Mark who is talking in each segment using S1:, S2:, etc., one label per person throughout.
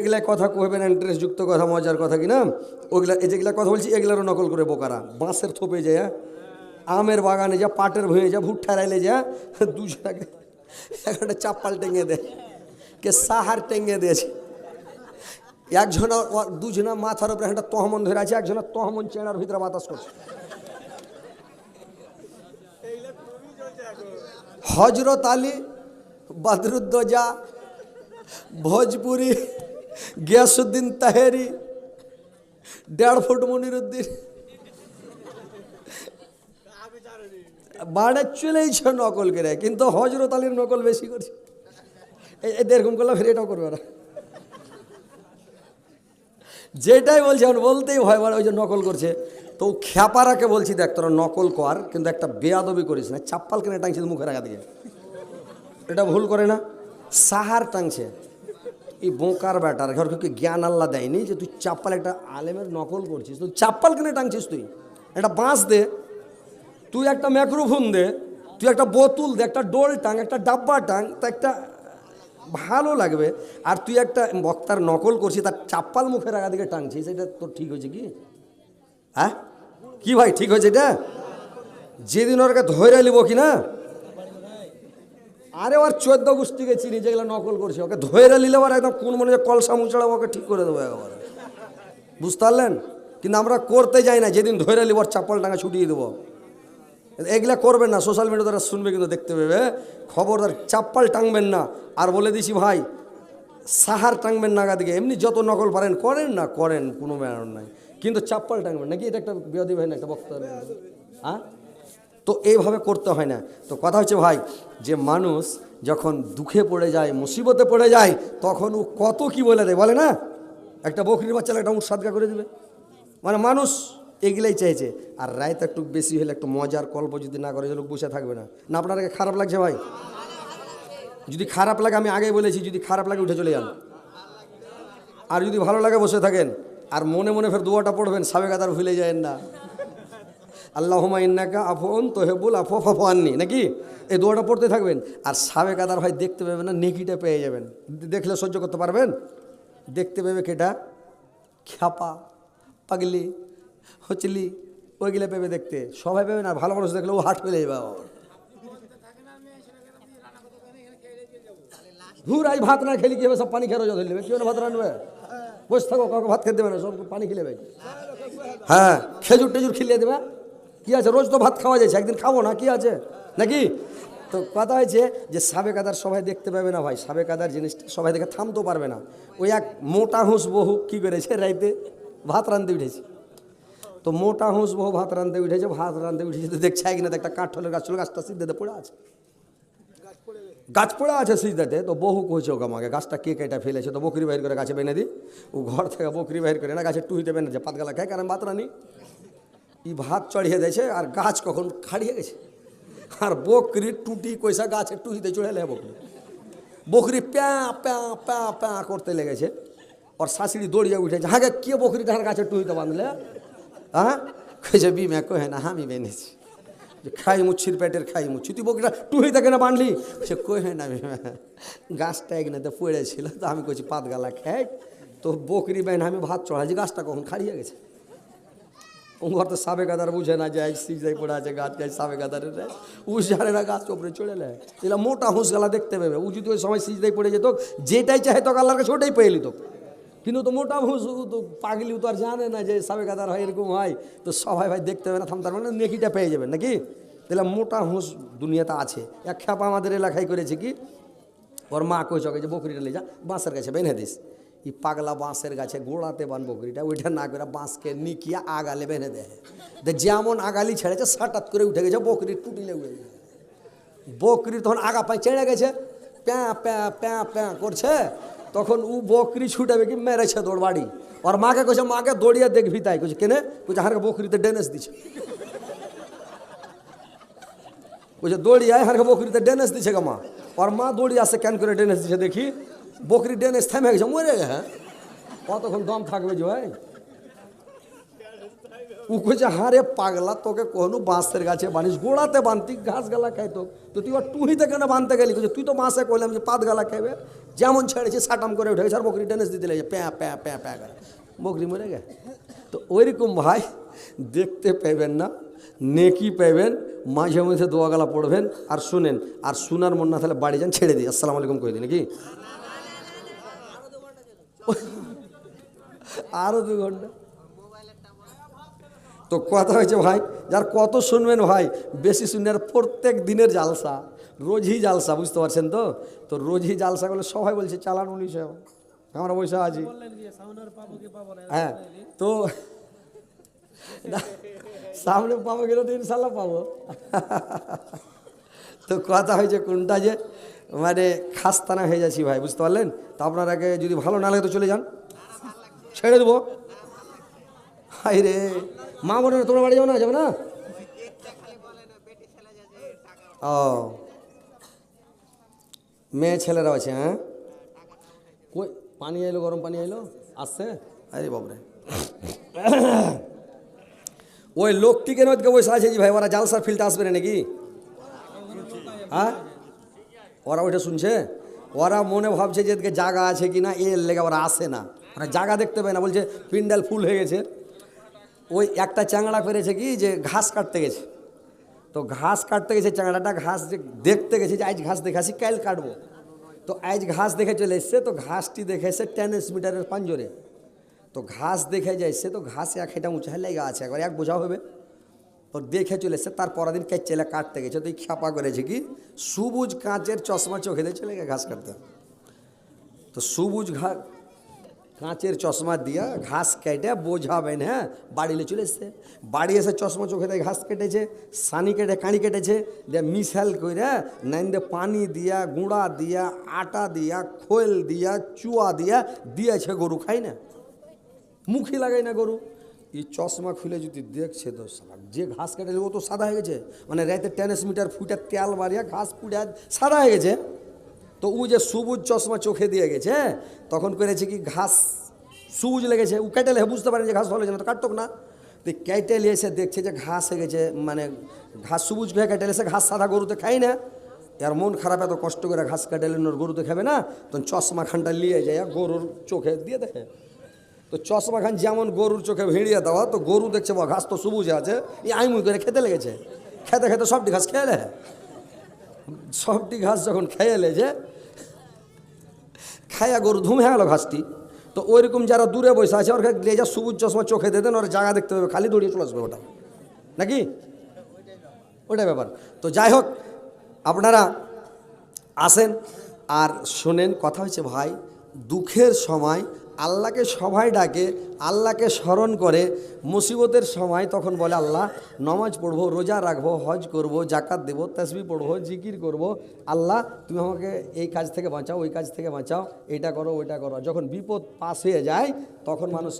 S1: এগুলা কথা কহবেন ইন্টারেস্ট যুক্ত কথা, মজার কথা কি না? এই যেগুলা কথা বলছি, এগুলারও নকল করে বোকারা। বাঁশের থোপে যায় হ্যাঁ? আমের বাগানে যা পাটের ভুঁয়ে যা ভুট্টা রাইলে যা দুজনাকে একটা চাপ্পাল টেঙে দেয়, কে সাহার টেঙে দিয়েছে। একজনা, দুজনা মাথার উপরে একটা তহমন ধরে আছে, একজনা তহমন চেনার ভিতরে বাতাস করছে। হজরত আলী, বদরুদ্দোজা, ভোজপুরি গিয়াসুদ্দিন তাহেরি, দেড় ফুট মনিরুদ্দিন বাড়ে চলেইছে নকল করে, কিন্তু হজরত আলীর নকল বেশি করছে। এরকম করলে ফের এটাও করবে না। যেটাই বলছে এখন বলতেই ভয় বাড়ে ওই যে নকল করছে। তো খ্যাপারাকে বলছি, দেখ, তোরা নকল কর, কিন্তু একটা বেয়াদবি করিস না। চাপ্পাল কিনে টাংছিস মুখের আগা দিকে এটা ভুল করে না। সাহার টাংছে এই বোকার ব্যাটার ঘর কি জ্ঞান আল্লাহ দেয়নি যে তুই চাপ্পাল একটা আলেমের নকল করছিস। তুই চাপ্পাল কিনে টাঙছিস তুই? একটা বাঁশ দে, তুই একটা ম্যাক্রোফোন দে, তুই একটা বোতল দে, একটা ডোল টাং, একটা ডাব্বা টাং, তা একটা ভালো লাগবে। আর তুই একটা বক্তার নকল করছিস, তার চাপ্পাল মুখের আগা দিকে টাংছিস এটা তোর ঠিক হয়েছে কি? হ্যাঁ? কি ভাই, ঠিক হয়েছে এটা? যেদিন ওরকে ধরে নিব কি না আরে ওর চোদ্দ গোষ্ঠীকে চিনি, যেগুলো নকল করছে, ওকে ধরে নিলে ওর একদম কোন মনে যে কলসা মুচড়া ওকে ঠিক করে দেবো একবার। বুঝতে পারলেন? কিন্তু আমরা করতে যাই না, যেদিন ধরে নিব, ওর চাপ্পল টাঙা ছুটিয়ে দেবো। এগুলা করবেন না সোশ্যাল মিডিয়া তারা শুনবে কিন্তু দেখতে পাবে। খবরদার চাপ্পাল টাঙবেন না, আর বলে দিছি ভাই, সাহার টাঙবেন না দিকে এমনি যত নকল পারেন, করেন না, করেন, কোনো ব্যাপার নাই। কিন্তু চাপ্পাল টাঙবেন নাকি এটা একটা বিরোধী ভাই না একটা বক্তব্য? হ্যাঁ? তো এইভাবে করতে হয় না। তো কথা হচ্ছে ভাই, যে মানুষ যখন দুঃখে পড়ে যায়, মুসিবতে পড়ে যায়, তখন ও কত কি বলে দেয় বলে না? একটা বকরির বাচ্চারা একটা উঠ সাদকা করে দেবে। মানে মানুষ এগুলাই চাইছে। আর রায়তা একটু বেশি হলে একটু মজার কল্প যদি না করে লোক বসে থাকবে না। না আপনাকে খারাপ লাগছে ভাই? যদি খারাপ লাগে, আমি আগে বলেছি, যদি খারাপ লাগে, উঠে চলে যান। আর যদি ভালো লাগে, বসে থাকেন। আর মনে মনে ফের দুয়াটা পড়বেন সাবেক আদার ভুলে যায়েন না। আল্লাহমা ইন্নাকা আফন তোহেবুল আফো আননি, নাকি? এই দোয়াটা পড়তে থাকবেন। আর সাবেক আদার ভাই দেখতে পাবেন না, নেকিটা পেয়ে যাবেন। দেখলে সহ্য করতে পারবেন? দেখতে পাবে কেটা? খ্যাপা, পাগলি হচলি ওইগুলো পেবে দেখতে। সবাই পেবে না, ভালো মানুষ দেখলে ও হাট পেলে যাবে। ধুর, আজ ভাত না খেলি কি হবে সব পানি খেয়ে রোজা ধরে নেবে কেউ না ভাত রানবে বসে থাকো, কাউকে ভাত খেতে দেবে না, সব পানি খেলে হ্যাঁ খেজুর টেজুর খিলিয়ে দেবে। কি আছে? রোজ তো ভাত খাওয়া যাচ্ছে, একদিন খাব না, কি আছে? নাকি? তো কথা হয়েছে যে সাবেক আদার সবাই দেখতে পাবে না ভাই সাবেক আদার জিনিসটা সবাই দেখে থামতেও পারবে না। ওই এক মোটা হুঁস বহু কী করেছে রাইতে? ভাত রাঁধতে উঠেছে। তো মোটা হুঁস বহু ভাত রাঁধতে উঠেছে, ভাত রাঁধতে উঠেছে তো দেখছে কিনা একটা কাঠলের গাছ ছিল, গাছটা সিদ্ধেতে পড়ে আছে। গাছ পড়ে আছে সিজদাতে তো বহু কইছে ওকে আমাকে, গাছটা কে কেটে ফেলেছে? তো বকরি বাইর করে গাছে বেঁধে দিই ও ঘর থেকে বকরি বাইর করে না গাছে টুইতে বেঁধেছে পাতগালা খায়, কারণ ভাত রানি ই ভাত চড়িয়ে দিয়েছে আর গাছ কখন খাড়িয়ে গেছে। আর বকরি টুটি কইসা গাছে টুহিতে চড়ে লে বকরি। বকরি প্যা প্যা প্যা প্যা করতে লেগেছে। ওর শাশুড়ি দৌড়িয়ে উঠেছে হাগে কে বকরিটা আর গাছে টুহিতে বাঁধলে? হ্যাঁ কইছে বিমা কহে না আমি বেঁধেছি। যে খাই মুচ্ছির পেটের খাই মুচ্ছি, তুই বকরিটা টুহি থেকে না বাঁধলি? সে কহে না বিমা গাছটা একনাতে পড়েছিল, তো আমি কইছি, পাত গালা খাই তো বকরি বেন আমি ভাত চড়াইছি, গাছটা কখন খাড়িয়ে গেছে। ওর তো সাবে গাদার বুঝে না যে সিজাই পড়ে আছে গাছ গাছ সাবে গাদারের উ জানে না গাছ ওপরে চলে নেয় এগুলো মোটা হুঁস গেলা দেখতে পাবে উ যদি ওই সময় সিজদাই পড়ে যেত যেটাই চাহে তো আল্লাহর কাছে ওটাই পেয়ে নিত কিন্তু তো মোটা হুঁস তো পাগলি ও তো আর জানে না যে সাবে গাদার হয় এরকম হয় তো সবাই ভাই দেখতে হবে না থামতার মানে নেকিটা পেয়ে যাবেন নাকি তাহলে মোটা হুঁস দুনিয়াতে আছে এক খ্যাপা আমাদের এলাকায় করেছে কি ওর মা কই চকে যে বকরিটা নিয়ে যা বাঁশের কাছে বেঁধে দিস ই পাগলা বাঁশের গাছে গোড়াতে বান বকরিটা ওইটা না করে বাঁশকে নিকিয়া আগালে বেঁধে দেয় দে যেমন আগালি ছেড়েছে সাটাত করে উঠে গেছে বকরির টুটিলে উড়ে গেছে বকরি তখন আগা পায়ে চেড়ে গেছে প্যাঁ প্যাঁ প্যাঁ প্যাঁ করছে তখন ও বকরি ছুটাবে কি মেরেছে দৌড় বাড়ি ওর মাকে কইছে মাকে দৌড়িয়ে দেখবি তাই কইছে কেনে কইছে হারকে বকরিতে ডেনেস দিছে বলছে দৌড়ি আয় হারকে বকরিতে ডেনেস দিছে গা মা ওর মা দৌড়ি আসে কেন করে ডেনেস দিছে দেখি বকরি ডেনেস থেমে গেছে, মরে গে হ্যাঁ? কতক্ষণ দম থাকবে যে ভাই? ও কইছে হারে পাগলা, তোকে কোনো বাঁশের গাছে বানিস গোড়াতে বানতি ঘাস গালা খাইতো তো তুই আর টুহিতে কেন বানতে গেলি? তুই তো বাঁশে কইলাম যে পাত গালা খাইবে। যেমন ছেড়েছে, সাটাম করে উঠে গেছে, আর বকরি টেনেস দিতে লেগেছে, প্যাঁ প্যাঁ প্যাঁ প্যাঁ করে। বকরি মরে গে তো ওইরকম ভাই, দেখতে পাইবেন না, নেকি পাইবেন, মাঝে মাঝে দোয়া গালা পড়বেন, আর শুনেন। আর শোনার মন না তাহলে বাড়ি যান, ছেড়ে দিই আসসালামু আলাইকুম কই দিন, নাকি? আরও দু ঘণ্টা। তো কথা হয়েছে ভাই যার কত শুনবেন ভাই বেশি শুনবেন আর প্রত্যেক দিনের জালসা রোজই জালসা বুঝতে পারছেন তো? তো রোজই জালসা করলে সবাই বলছে চালান উনিশে আমরা বসে আছি। হ্যাঁ তো সামনে পাবো গেলে তো ইনশাল্লাহ পাবো। তো কথা হয়েছে কোনটা যে মানে খাস্তানা হয়ে যাচ্ছি ভাই, বুঝতে পারলেন? তা আপনার আগে যদি ভালো না লাগে তো চলে যান। ছেড়ে দেবো। হাই রে, মা বোনের তোমার বাড়ি যাব না? যাবে না? ও। মেয়ে ছেলেরাও আছে হ্যাঁ? কই, পানি এলো গরম পানি এলো আসছে? আরে বাবরে ওই লোকটিকে নদকে বসে আছে যে ভাই? ওরা জালসার ফিল্ডে আসবে নাকি? হ্যাঁ? ওরা ওইটা শুনছে? ওরা মনে ভাবছে যে এদিকে জায়গা আছে কি না, এর লেগে ওরা আসে না। মানে জায়গা দেখতে পায় না, বলছে পিন্ডাল ফুল হয়ে গেছে। ওই একটা চ্যাংড়া করেছে কি যে ঘাস কাটতে গেছে। তো ঘাস কাটতে গেছে, চ্যাংড়াটা ঘাস দেখতে গেছে যে আজ ঘাস দেখাছি কাল কাটবো। তো আজ ঘাস দেখে চলে এসছে, তো ঘাসটি দেখে এসে টেনিস মিটারের পাঞ্জরে। তো ঘাস দেখে যাইছে, তো ঘাস এক হেঁটা উঁচা লেগে আছে, একবার এক বোঝা হবে। তো দেখে চলে এসছে তার পরের দিন কে চেলে কাটতে গেছে। তো এই খ্যাপা করেছে কি? সবুজ কাঁচের চশমা চোখে দিয়ে চলে ঘাস কাটতে তো সবুজ ঘা, কাঁচের চশমা দিয়া ঘাস কেটে বোঝাবেন হ্যাঁ? বাড়িলে চলে এসছে। বাড়ি এসে চশমা চোখে দিয়ে ঘাস কেটেছে, সানি কেটে কাঁড়ি কেটেছে, দিয়ে মিশাল করে নাইন দিয়ে পানি দিয়া, গুঁড়া দিয়া, আটা দিয়া, খোল দিয়া, চুয়া দিয়া দিয়েছে গরু খাই না? মুখই লাগাই না গরু। এই চশমা খুলে যদি দেখছে তো যে ঘাস কেটে ও তো সাদা হয়ে গেছে। মানে রাতে টেনিস মিটার ফুটে তেল মারিয়া ঘাস পুড়ে সাদা হয়ে গেছে। তো ও যে সবুজ চশমা চোখে দিয়ে গেছে তখন করেছে কি ঘাস সবুজ লেগেছে, ও কেটে বুঝতে পারে যে ঘাস ভালো না, তো না। তো কেটে এসে দেখছে যে ঘাস হয়ে গেছে মানে ঘাস সবুজ হয়ে কেটে এসে ঘাস সাদা গরুতে খাই না। আর মন খারাপ, এত কষ্ট করে ঘাস কেটে ওর গরুতে খাবে না, তখন চশমা খানটা নিয়ে যায় গরুর চোখে দিয়ে দেখে। তো চশমা খান যেমন গরুর চোখে ভিড়িয়ে দেওয়া, তো গরু দেখছে বা ঘাস তো সবুজ আছে। এই আইমুই করে খেতে লেগেছে। খেতে খেতে সবটি ঘাস খেয়ে লে সবটি ঘাস যখন খেয়ে লেছে খায়া গরু ধুম হয়ে গেল ঘাসটি। তো ওইরকম যারা দূরে বসে আছে, ওর লেজা সবুজ চশমা চোখে দেন, ওরা জায়গা দেখতে পাবে, খালি দৌড়িয়ে চলে আসবে ওটা। নাকি? ওটাই ব্যাপার। তো যাই হোক, আপনারা আসেন আর শোনেন, কথা হচ্ছে ভাই, দুঃখের সময় আল্লাহকে সবাই ডাকে, আল্লাহকে স্মরণ করে। মুসিবতের সময় তখন বলে আল্লাহ, নমাজ পড়ব, রোজা রাখব, হজ করব জাকাত দেবো, তসবি পড়ব, জিকির করব। আল্লাহ, তুমি আমাকে এই কাজ থেকে বাঁচাও, ওই কাজ থেকে বাঁচাও, এটা করো, ওইটা করো। যখন বিপদ পাস হয়ে যায়, তখন মানুষ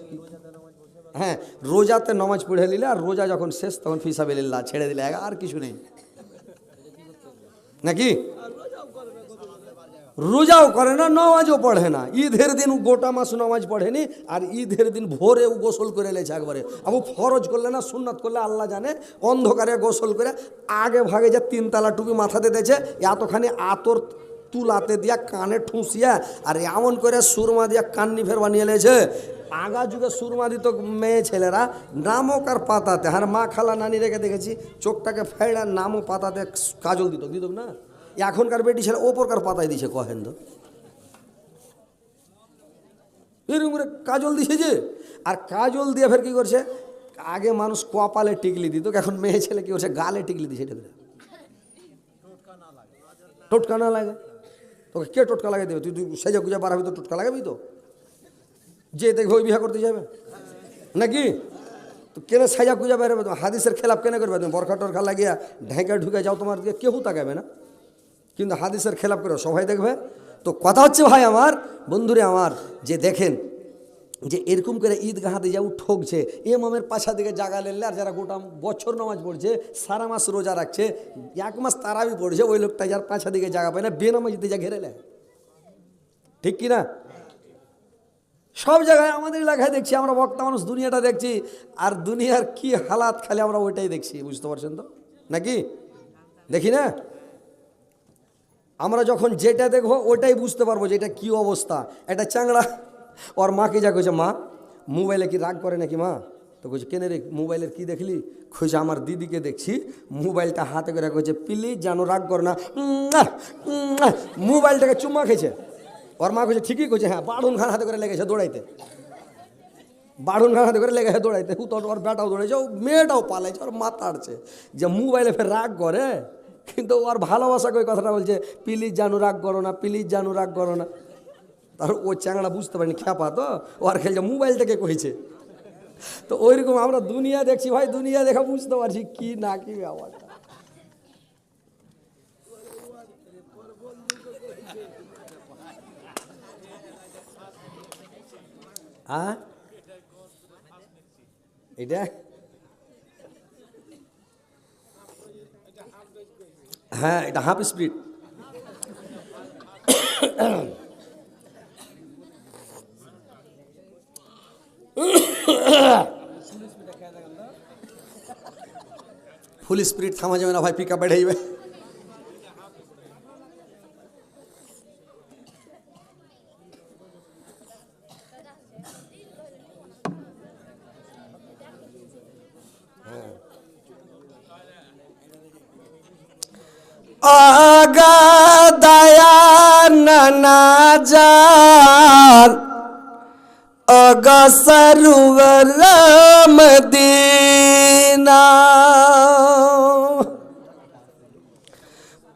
S1: হ্যাঁ রোজাতে নমাজ পড়ে নিলে আর রোজা যখন শেষ, তখন ফিসাবিল্লা ছেড়ে দিলে, আর কিছু নেই। নাকি? রোজাও করে না, নমাজও পড়ে না। ঈদের দিন গোটা মাস নমাজ পড়েনি আর ঈদের দিন ভোরে ও গোসল করে লেছে একবারে। আবু ফরজ করলে না, সুন্নাত করলে আল্লাহ জানে, অন্ধকারে গোসল করে আগে ভাগে যে তিনতলা টুপি মাথাতে দিয়েছে, এতখানি আতর তুলাতে দিয়া কানে ঠুসিয়া আর এমন করে সুরমা দিয়া কান্নি ফের বানিয়ে লেছে আগা যুগে সুরমা দিত মেয়ে ছেলেরা, নামক আর পাতাতে। আর মা খালা নানি রেখে দেখেছি, চোখটাকে ফেড়া নামও পাতাতে কাজল দিত। দিত না? এখনকার বেটি ছেলে ওপরকার পাতায় দিছে, কহেন তো। এরকম করে কাজল দিছে যে, আর কাজল দিয়ে ফের কি করছে? আগে মানুষ কপালে টিকলি দিত, এখন মেয়ে ছেলে কি করছে? গালে টিকলি দিছে এটা টোটকা না লাগে। তোকে কে টোটকা লাগিয়ে দেবে? তুই তুই সেজা গুজা বাড়াবি তো টোটকা লাগাবি তো। যে দেখবে ওই বিহা করতে যাবে। নাকি? তো কেন সাজা কুজা বেরোবে? তো হাদিসের খেলাপ কেন করবে? তুমি বরখা টরখা লাগিয়া ঢেকে ঢুকে যাও, তোমার দিকে কেউ তাকাবে না? কিন্তু হাদিসের খেলাপ করে সবাই দেখবে। তো কথা হচ্ছে ভাই আমার, বন্ধুরে আমার, যে দেখেন, যে এরকম করে ঈদগাহাতে যাও ঠকছে এমামের পাশা দিকে জাগা লেলে আর যারা গোটা বছর নামাজ পড়ছে, সারা মাস রোজা রাখছে, এক মাস তারাবি পড়ছে, ওই লোকটা যার পাশা দিকে জাগা পায় না, বেনামাজিতে যা ঘেরে নেয় ঠিক কি না? সব জায়গায় আমাদের এলাকায় দেখছি, আমরা বক্তা মানুষ দুনিয়াটা দেখছি, আর দুনিয়ার কি হালাত খালি আমরা ওইটাই দেখছি, বুঝতে পারছেন তো? নাকি? দেখি না? আমরা যখন যেটা দেখব, ওটাই বুঝতে পারব যে এটা কী অবস্থা। একটা চাংড়া ওর মাকে যা কইছে, মা, মোবাইলে কি রাগ করে নাকি, মা? তো কইছে, কেনে রে, মোবাইলের কি দেখলি? খুঁজে আমার দিদিকে দেখছি, মোবাইলটা হাতে করে কইছে প্লিজ জানো, রাগ কর না। মোবাইলটাকে চুম্মা খেয়েছে। ওর মা কইছে, ঠিকই কইছে হ্যাঁ বাড়ুন খান হাতে করে লেগেছে দৌড়াইতে। বাড়ুন খান হাতে করে লেগেছে দৌড়াইতে। হু তোর ওর বেটাও দৌড়াইছে, ও মেয়েটাও পালাইছে, ওর মাথা আড়ছে যে মোবাইলে ফের রাগ করে। কিন্তু ওর ভালোবাসা করে কথাটা বলছে, প্লিজ জানু, রাগ করো না, প্লিজ জানু, রাগ করো না। তার ও চ্যাংড়া বুঝতে পারিনি, খ্যাপা তো, ও আর খেলছে মোবাইলটাকে কইছে। তো ওইরকম আমরা দুনিয়া দেখছি, ভাই, দুনিয়া দেখা বুঝতে পারছি কি না কি ব্যাপারটা হ্যাঁ এটা? হ্যাঁ এটা হাফ স্পিড ফুল স্পিড থামা যাবে না ভাই পিক আপ বেড়ে যাবে অগসরুবর মদিনা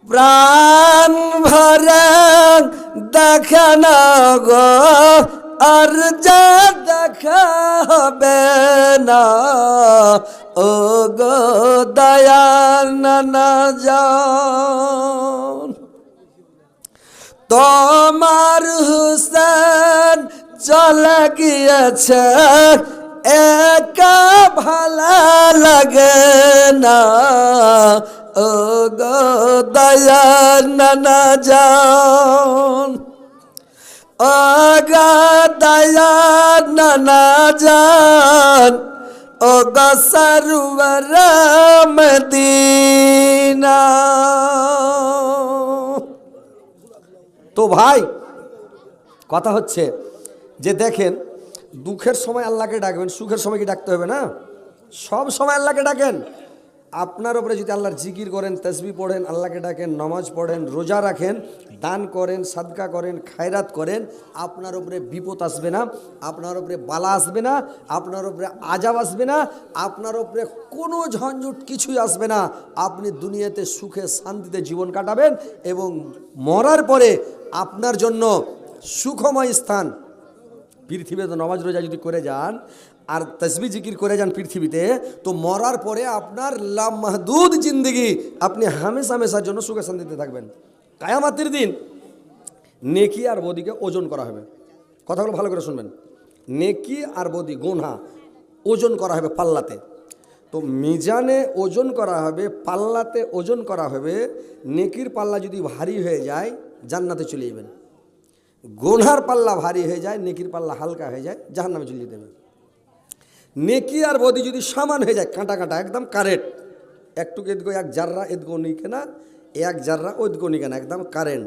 S1: প্রাণ ভরে দেখান গো আর যা দেখা হবে না ও গো দয়াননা যান তোমার চলে গিয়েছে, একা ভালো লাগে না। ও গো দয়াননা যান ও গো দয়াননা যান ও গো সরুবর মদিনা। তো ভাই, কথা হচ্ছে যে দেখেন, দুঃখের সময় আল্লাহকে ডাকবেন, সুখের সময় কি ডাকতে হবে না? সব সময় আল্লাহকে ডাকেন। আপনার উপরে যদি আল্লাহর জিকির করেন তসবি পড়েন, আল্লাহকে ডাকেন, নমাজ পড়েন, রোজা রাখেন, দান করেন, সাদকা করেন, খায়রাত করেন, আপনার উপরে বিপদ আসবে না, আপনার উপরে বালা আসবে না, আপনার উপরে আজাব আসবে না, আপনার উপরে কোনো ঝঞ্ঝট কিছুই আসবে না। আপনি দুনিয়াতে সুখে, শান্তিতে জীবন কাটাবেন এবং মরার পরে আপনার জন্য সুখময় স্থান পৃথিবীতে নমাজ রোজা যদি করে যান আর তসবি জিকির করে যান পৃথিবীতে, তো মরার পরে আপনার লাম মাহদুদ জিন্দগি আপনি হামেশা হামেশার জন্য সুখে শান্তিতে থাকবেন। কায়ামাতির দিন নেকি আর বদিকে ওজন করা হবে। কথাগুলো ভালো করে শুনবেন। নেকি আর বদি গোনা ওজন করা হবে পাল্লাতে। তো মিজানে ওজন করা হবে, পাল্লাতে ওজন করা হবে, নেকির পাল্লা যদি ভারী হয়ে যায়, জান্নাতে চলে যাবেন। গোনার পাল্লা ভারী হয়ে যায়, নেকির পাল্লা হালকা হয়ে যায় জাহান নামে চলে যেতে হবে নেকি আর বদি যদি সমান হয়ে যায়, কাঁটা কাঁটা, একদম কারেন্ট। একটুকু এদগো এক জাররা এদগো নিকে না, এক জাররা ওদগো নিকে না, একদম কারেন্ট।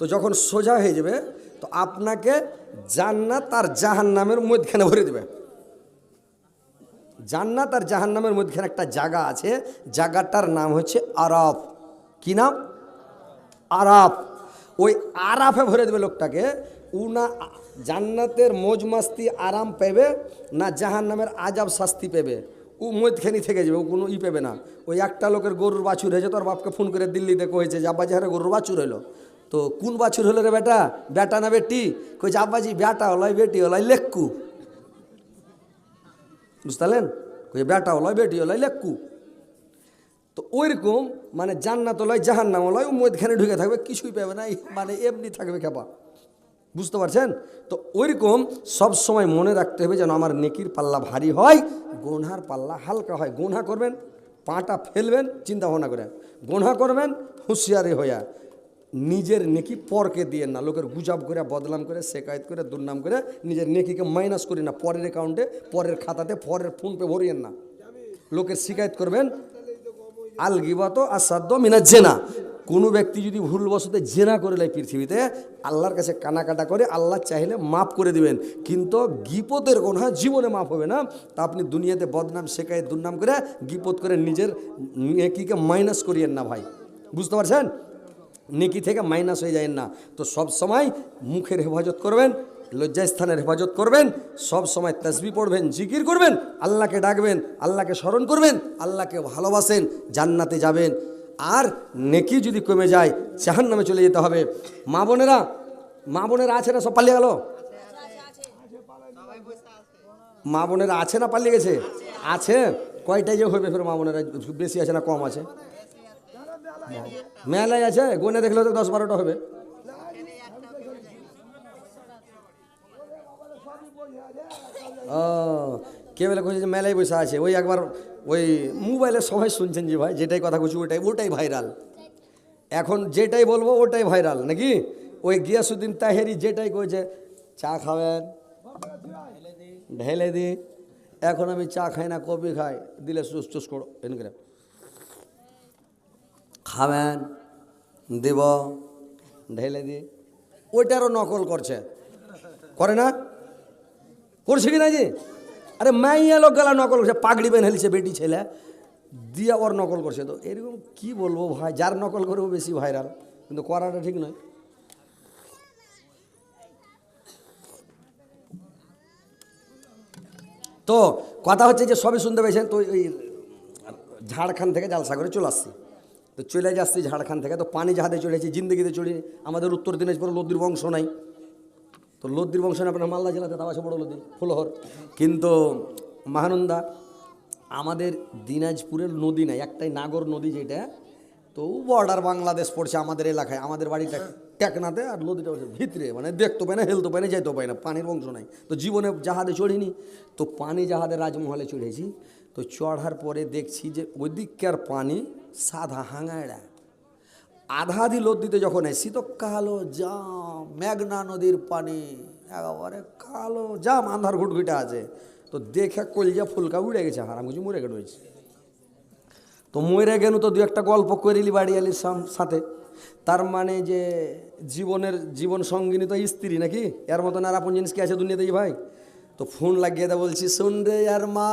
S1: তো যখন সোজা হয়ে যাবে, তো আপনাকে জান্নাত আর জাহান নামের মধ্যখানে ভরে দেবে। জান্নাত আর জাহান নামের মধ্যখানে একটা জায়গা আছে, জায়গাটার নাম হচ্ছে আরফ। কি নাম? আরাফ। ওই আরাফে ভরে দেবে লোকটাকে। উ না জান্নাতের মজ মাস্তি আরাম পেবে না জাহান নামের আজাব শাস্তি পেবে ও মধ্যখানি থেকে যাবে, ও কোনো ই পেবে না। ওই একটা লোকের গরুর বাছুর হয়েছে, তোর বাপকে ফোন করে দিল্লিতে কয়েছে যে আব্বাজি হারে গরুর বাছুর হলো তো কোন বাছুর হলো রে বেটা? বেটা না বেটি? কইছে, আব্বাজি, বেটা হলাই, বেটি হলাই, লেক্কু। বুঝতে পারলেন? কইছে, বেটা হলাই, বেটি হলাই, লেক্কু। তো ওইরকম মানে জান্নাত লয় জাহান্নাম লয় ও মধ্যখানে ঢুকে থাকবে, কিছুই পাবে না মানে এমনি থাকবে খেপা। বুঝতে পারছেন? তো ওইরকম সব সময় মনে রাখতে হবে যেন আমার নেকির পাল্লা ভারী হয়, গোনহার পাল্লা হালকা হয়। গোনহা করবেন, পাটা ফেলবেন, চিন্তা ভাবনা করেন। গোনহা করবেন, হুঁশিয়ারি হইয়া। নিজের নেকি পরকে দিয়ে না, লোকের গুজাব করে, বদনাম করে, শেকায়ত করে, দুর্নাম করে, নিজের নেকিকে মাইনাস করি না। পরের অ্যাকাউন্টে পরের খাতাতে, পরের ফোনপে ভরিয়েন না। লোকের শিকায়ত করবেন আল গিবাত আসাদ্য মিনা জেনা। কোনো ব্যক্তি যদি ভুলবশত জেনা করে নেয় পৃথিবীতে, আল্লাহর কাছে কানাকাটা করে আল্লাহ চাইলে মাফ করে দিবেন। কিন্তু গিপতের কোনো হ্যাঁ জীবনে মাফ হবে না। তা আপনি দুনিয়াতে বদনাম শেখায় দুর্নাম করে গিপত করে নিজের নেকিকে মাইনাস করিয়েন না ভাই। বুঝতে পারছেন? নেকি থেকে মাইনাস হয়ে যায় না। তো সব সময় মুখের হেফাজত করবেন। লজ্জাস্থানের হেফাজত করবেন, সব সময় তসবি পড়বেন, জিকির করবেন, আল্লাহকে ডাকবেন, আল্লাহকে স্মরণ করবেন, আল্লাহকে ভালোবাসেন, জান্নাতে যাবেন। আর নেকি যদি কমে যায় জাহান নামে চলে যেতে হবে। মা বোনেরা মা বোনেরা আছে না সব পালিয়ে গেল? মা বোনেরা আছে না পালিয়ে গেছে? আছে। কয়টাই যে হবে ফের মা বোনেরা? বেশি আছে না কম আছে? মেলায় আছে? গোনে দেখলে তো দশ বারোটা হবে। ও কে বলে কইছে যে বসে আছে। ওই একবার ওই মোবাইলে সবাই শুনছেন যে ভাই, যেটাই কথা বলছি ওটাই ওটাই ভাইরাল। এখন যেটাই বলব ওটাই ভাইরাল, নাকি? ওই গিয়াসুদ্দিন তাহেরি যেটাই কইছে, চা খাবেন, ঢেলে দি এখন আমি চা খাই না, কফি খাই, দিলে চুস চুস করো, এনে করে। খাবেন, দেব, ঢেলে দি ওইটারও নকল করছে। করে না? করছে কি না যে? আরে মাইয়া লোক গেলা নকল করছে, পাগড়ি বেন হেলছে বেটি ছেলে। দিয়ে ওর নকল করছে। তো এরকম কি বলব ভাই? যার নকল করব বেশি ভাইরাল কিন্তু করাটা ঠিক নয়। তো কথা হচ্ছে যে সবই শুনতে পেয়েছেন, তো ওই ঝাড়খণ্ড থেকে জালসাগরে চলে আসছি। তো চলে যাচ্ছি ঝাড়খণ্ড থেকে। তো পানি জাহাজে চলেছি জিন্দগিতে চলি আমাদের উত্তর দিনাজপুর লদ্দির বংশ নাই। তো লদ্দির বংশ না আপনার মালদা জেলাতে তাও আছে বড় লদ্দি ফুলহর কিন্তু মহানন্দা আমাদের দিনাজপুরের নদী নাই একটাই নাগর নদী যেটা তো বর্ডার বাংলাদেশ পড়ছে আমাদের এলাকায় আমাদের বাড়িটা টেকনাতে আর নদীটা হচ্ছে ভিতরে মানে দেখতে পাই না হেলতে পাই না যাইতে পাই না পানির বংশ নাই। তো জীবনে জাহাজে চড়িনি তো পানি জাহাজে রাজমহলে চড়েছি তো চড়ার পরে দেখছি যে ওইদিককার পানি সাদা হাঙাড়া আধা দি লদ্দিতে যখন এসছি তো কালো জাম, মেঘনা নদীর পানি, একেবারে কালো জাম, আন্ধার ঘুটঘুটে আছে। তো দেখে কলজা ফুলকা উড়ে গেছে, হারাম কিছু মরে গেছে তো মরে গেল তো দু একটা গল্প করিলি বাড়ি আলির সাথে। তার মানে যে জীবনের জীবন সঙ্গিনী তো স্ত্রী নাকি? এর মতন আর আপন জিনিস কি আছে দুনিয়াতে ভাই? তো ফোন লাগিয়ে দে বলছি, শুন রে আর মা,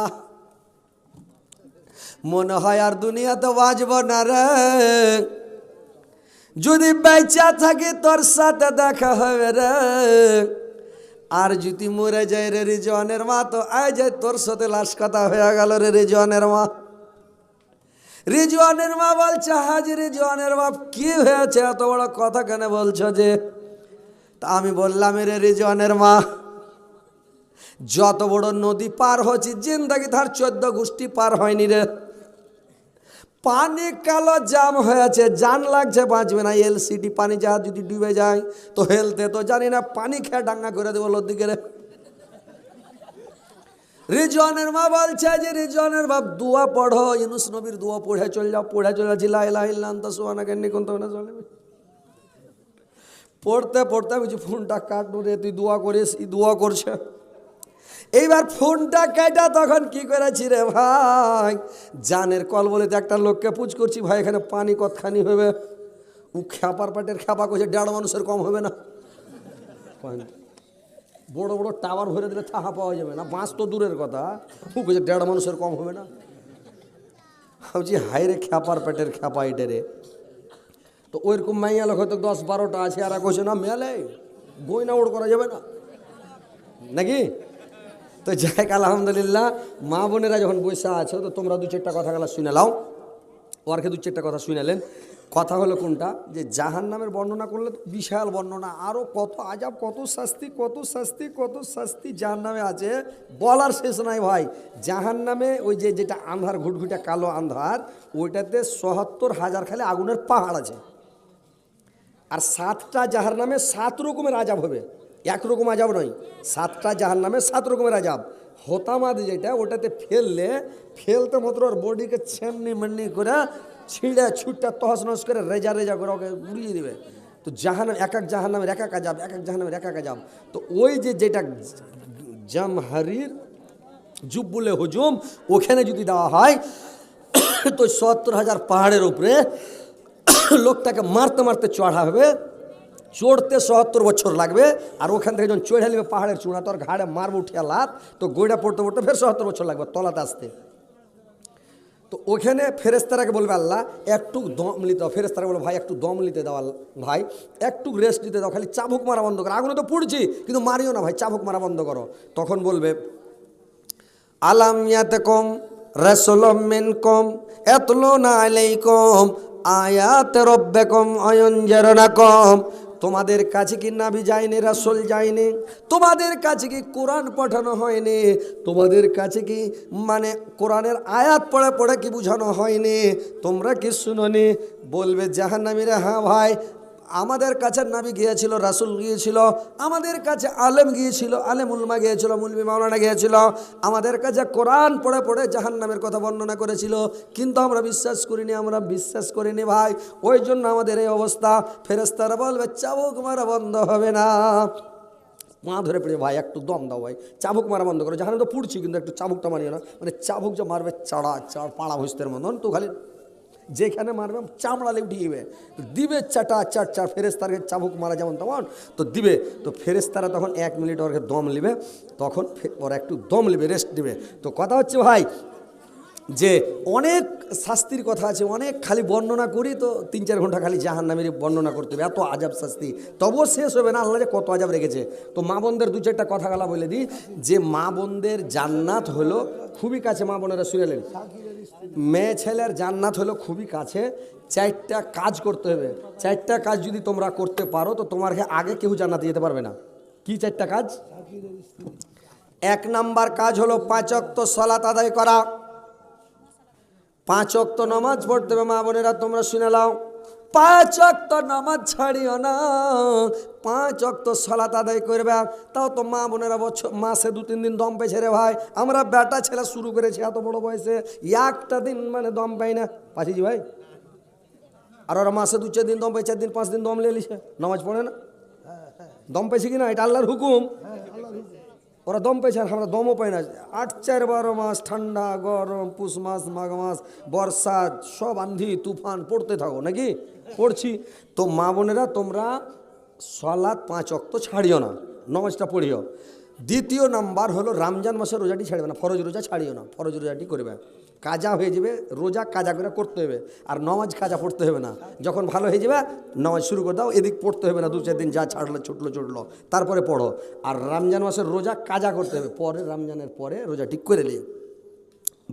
S1: মনে হয় আর দুনিয়াতে বাঁচব না রে। যদি বেচা থাকে, তোর সাথে দেখা হবে রে। আর যদি মরে যায় রে রিজওয়ানের মা, তো আয় যায় তোর সাথে লাশ কথা হয়ে গেল রে রিজওয়ানের মা। রিজওয়ানের মা বলছে, হাজি রিজওয়ানের বাপ, কি হয়েছে? এত বড় কথা কেন বলছো যে? তা আমি বললাম রে রিজওয়ানের মা, যত বড় নদী পার হচ্ছে জিন্দাগি তার চোদ্দ গোষ্ঠী পার হয়নি রে। পানি কালো জাম হয়েছে জান লাগছে বাঁচবে না। এলসিডি পানি জাহাজ যদি ডুবে যায় তো হেলতে তো জানি না পানি খেয়ে ডাঙ্গা করে দেবো লদিকে রে। রিজওয়ানের মা বলছে যে রিজওয়ানের বাপ দুয়া পড়ো ইনুস নবীর দুয়া পড়ে চলে যাও পড়ে চলে যাচ্ছি লাই লাই লান্ত সোয়ানা কেন তো না চলে পড়তে পড়তে বলছি, ফোনটা কাটবো রে তুই দোয়া করিস ই দোয়া করছে। এইবার ফোনটা কেটা তখন কি করেছি রে ভাই? জানের কল বলে একটা লোককে পুজ করছি, ভাই, এখানে পানি কতখানি হবে? ও খ্যাপার পাটের খ্যাপা করছে, দেড় মানুষের কম হবে না। বড় বড় টাওয়ার ভরে দিলে থাহা পাওয়া যাবে না, বাঁশ তো দূরের কথা। ও কইছে দেড় মানুষের কম হবে না। ভাবছি হাই রে খ্যাপার পেটের খ্যাপা এটা রে। তো ওইরকম মাইয়া লোক হয়তো দশ বারোটা আছে, আর কইছে না, মেলে, গয়না ওড় করা যাবে না। নাকি? তো যাই আলহামদুলিল্লাহ, মা বোনেরা যখন বসে আছো, তো তোমরা দু চারটা কথা গেলা শুনে লাও ওরকে দু চারটা কথা শুনালেন কথা হলো কোনটা? যে জাহান নামের বর্ণনা করলে তো বিশাল বর্ণনা আরও কত আজাব, কত শাস্তি কত শাস্তি কত শাস্তি জাহান নামে আছে। বলার শেষ নাই ভাই। জাহান নামে ওই যে, যেটা আন্ধার, ঘুটঘুটে কালো আন্ধার, ওইটাতে সহাত্তর হাজার খালি আগুনের পাহাড় আছে। আর সাতটা জাহার নামে সাত রকমের আজাব হবে। এক রকম আজাব নয়। সাতটা জাহার নামে সাত রকমের আজাব। হতামাদ যেটা, ওটাতে ফেললে, ফেলতে মাত্র ওর বডিকে ছেমনি মেমনি করে ছিঁড়ে ছুটটা তহস নস করে রেজা রেজা করে ওকে উড়িয়ে দেবে। তো জাহান্নাম, এক এক জাহান্নামের এক এক আজাব, এক এক জাহান্নামের এক এক আজাব। তো ওই যে যেটা জামহারির জুব্বুলে হুজুম, ওখানে যদি দেওয়া হয়, তো সত্তর হাজার পাহাড়ের উপরে লোকটাকে মারতে মারতে চড়া হবে। চড়তে সত্তর বছর লাগবে, আর ওখান থেকে যখন চড়ে নেবে পাহাড়ের চূড়া তোর ঘাড়ে মারবে উঠিয়া লাত, তো গোড়া পড়তে পড়তে ফের সত্তর বছর লাগবে তলাতে আসতে। তো ওখানে ফেরেস্তারাকে বলবে, আল্লাহ একটু দম নিতে দাও। ফেরেস্তারা বলবে ভাই, একটু দম নিতে দাও ভাই একটু রেস্ট নিতে দাও। খালি চাবুক মারা বন্ধ করো। আগুনে তো পড়ছি, কিন্তু মারিও না, ভাই, চাবুক মারা বন্ধ করো। তখন বলবে, আলাম ইয়াতকুম রাসূলুম মিনকুম ইয়াতলুনা আলাইকুম আয়াত রাব্বিকুম আয়ানজারনাকুম তোমাদের কাছে কি নাবি যায়নি, রাসুল যায়নি? তোমাদের কাছে কি কোরআন পাঠানো হয়নি? তোমাদের কাছে কি মানে কোরআনের আয়াত পড়ে পড়ে কি বুঝানো হয়নি? তোমরা কি শুনোনি? বলবে জাহান্নামীরা হ্যাঁ ভাই আমাদের কাছে নাবি গিয়েছিল, রাসুল গিয়েছিল, আমাদের কাছে আলেম গিয়েছিল আলেম উলমা গিয়েছিল, মুলবি মাওলানা গিয়েছিল, আমাদের কাছে কোরআন পড়ে পড়ে জাহান নামের কথা বর্ণনা করেছিল, কিন্তু আমরা বিশ্বাস করিনি, আমরা বিশ্বাস করিনি ভাই, ওই জন্য আমাদের এই অবস্থা ফেরেস্তারা বলবে, চাবুক মারা বন্ধ হবে না। মা ধরে পড়ে, ভাই, একটু দম দাও ভাই, চাবুক মারা বন্ধ করো জাহানে তো পুড়ছি, কিন্তু একটু চাবুকটা মারিও না। মানে চাবুক যে মারবে, চাড়া, চাড়, পাড়া ভুস্তের মতন, তো খালি যেখানে মারবে, চামড়া লেউটি দিবে। দিবে চাটা, চার চার ফেরেস্তারকে চাবুক মারা যেমন তখন তো দিবে। তো ফেরেস্তারা তখন এক মিনিট ওরকে দম নেবে, তখন ওরা একটু দম নেবে রেস্ট দিবে তো কথা হচ্ছে ভাই, যে অনেক শাস্তির কথা আছে, অনেক খালি বর্ণনা করি তো তিন চার ঘণ্টা খালি জাহান নামের বর্ণনা করতে হবে। এত আজাব শাস্তি। তবুও শেষ হবে না, আল্লাহ যে কত আজাব রেখেছে। তো মা বোনদের দু চারটা কথা গালা বলে দিই, যে মা বোনদের জান্নাত হলো, খুবই কাছে মা বোনেরা শুনেলেন মেয়ে ছেলের জান্নাত হলো খুবই কাছে। চারটা কাজ করতে হবে। চারটা কাজ যদি তোমরা করতে পারো, তো তোমার আগে কেউ জান্নাতে যেতে পারবে না। কি চারটা কাজ? এক নাম্বার কাজ হলো পাঁচক্ত সলাত আদায় করা। পাঁচ অক্ত নামাজ পড়তে হবে, মা বোনেরা, তোমরা শুনে নাও। পাঁচ অক্ত নামাজ ছাড়িও না। পাঁচ অক্ত সলাত আদায় করবে। তাও তো মা বোনেরা বছর, মাসে দু তিন দিন দম পেয়েছে রে ভাই। আমরা বেটা ছেলে শুরু করেছি এত বড় বয়সে। একটা দিন মানে দম পাই না। পাঠিয়েছি ভাই। আর ওরা মাসে দু চার দিন দম পাই চার দিন পাঁচ দিন দম লে লিছে নামাজ পড়ে না? দম পাইছে কি না? এটা আল্লাহর হুকুম। ওরা দম পেয়েছে আর আমরা দমও পাই না। আট, চার, বারো মাস ঠান্ডা, গরম, পুষ মাস, মাঘ মাস, বর্ষা, সব আন্ধি, তুফান, পড়তে থাকো নাকি? পড়ছি। তো মা বোনেরা, তোমরা সলাৎ পাঁচ অক্ত ছাড়িও না, নমাজটা পড়িও। দ্বিতীয় নাম্বার হলো রমজান মাসের রোজাটি ছাড়বে না, ফরজ রোজা ছাড়িও না, ফরজ রোজাটি করবে। কাজা হয়ে যাবে, রোজা কাজা করে করতে হবে, আর নমাজ কাজা পড়তে হবে না। যখন ভালো হয়ে যাবে, নমাজ শুরু করে দাও, এদিক পড়তে হবে না, দু চার দিন যা ছাড়লো, ছুটলো ছুটলো, তারপরে পড়ো। আর রমজান মাসের রোজা কাজা করতে হবে, পরে, রমজানের পরে রোজা ঠিক করে নিয়ে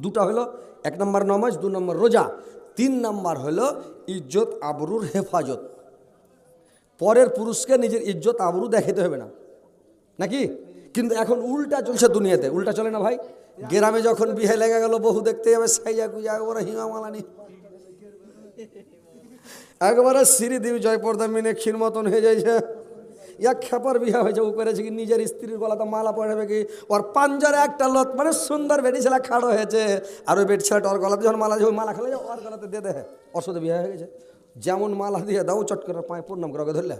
S1: দুটা হলো, এক নম্বর নমাজ, দু নম্বর রোজা, তিন নম্বর হলো, ইজ্জত আবরুর হেফাজত। পরের পুরুষকে নিজের ইজ্জত আবরু দেখাতে হবে না। নাকি? কিন্তু এখন উল্টা চলছে দুনিয়াতে। উল্টা চলে না ভাই? গ্রামে যখন বিহে লেগে গেল বহু দেখতে যাবে সাইজা কুজা একবারে হিমা মালানি। একবারে শ্রীদেব জয়পর্দা মিনে ক্ষীর মতন হয়ে যাইছে। এক খেপার বিয়া হয়েছে, ও করেছে কি নিজের স্ত্রীর গলাতে মালা পড়াবে কি? ওর পাঞ্জারে একটা লত মানে সুন্দর বেটি ছেলে খাড়ো হয়েছে। আর ওই বেটি ছেলেটা ওর গলাতে যখন মালা যখন মালা খেলে ওর গলাতে দিয়ে দেয়। ওর সাথে বিয়ে হয়ে গেছে। যেমন মালা দিয়ে দাও, চট করে পায়ে প্রণাম করে ধরলে।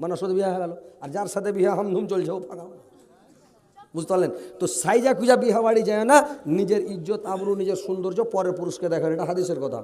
S1: মানে সাথে বিয়ে হয়ে গেল। আর যার সাথে বিয়ে হামধুম চলছে, ও ফাঁকা বুঝতে পারলেন? তো সাইজা কুজা বিহা বাড়ি যায় না, নিজের ইজ্জত, আবরু, নিজের সৌন্দর্য পরের পুরুষকে দেখেন এটা হাদিসের কথা।